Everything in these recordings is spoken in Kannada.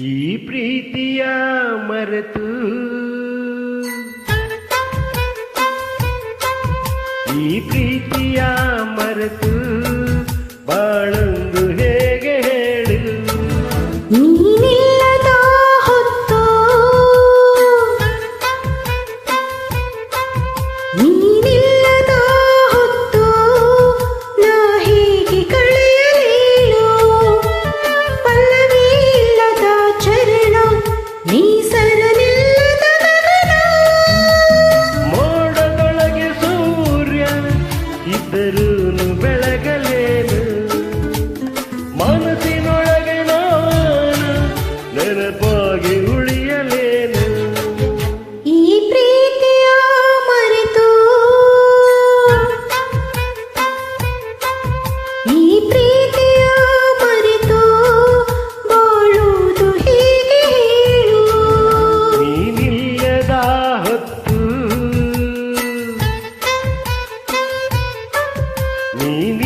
ಈ ಪ್ರೀತಿಯ ಮರೆತು. ಈ ಪ್ರೀತಿಯ ಮರೆತು. 你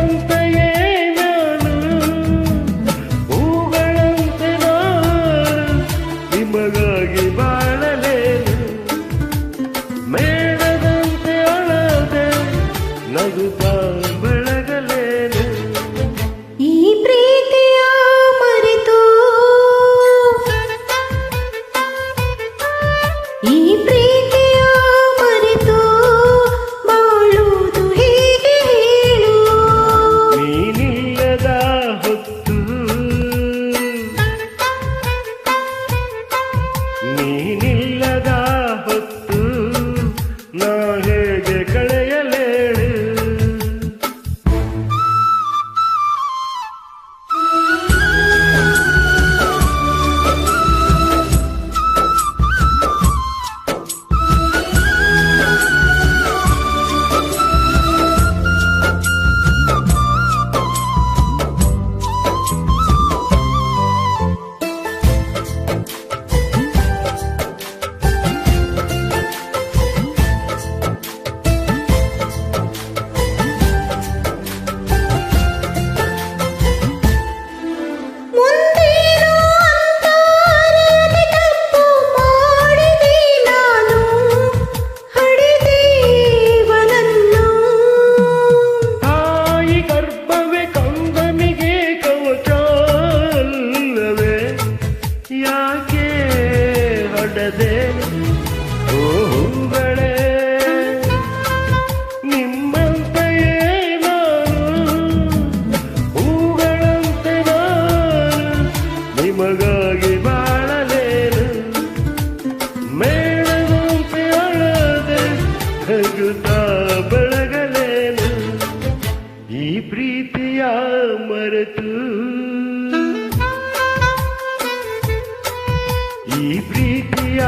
ಈ ಪ್ರೀತಿಯ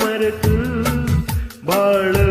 ಮರೆತು ಬಾಳು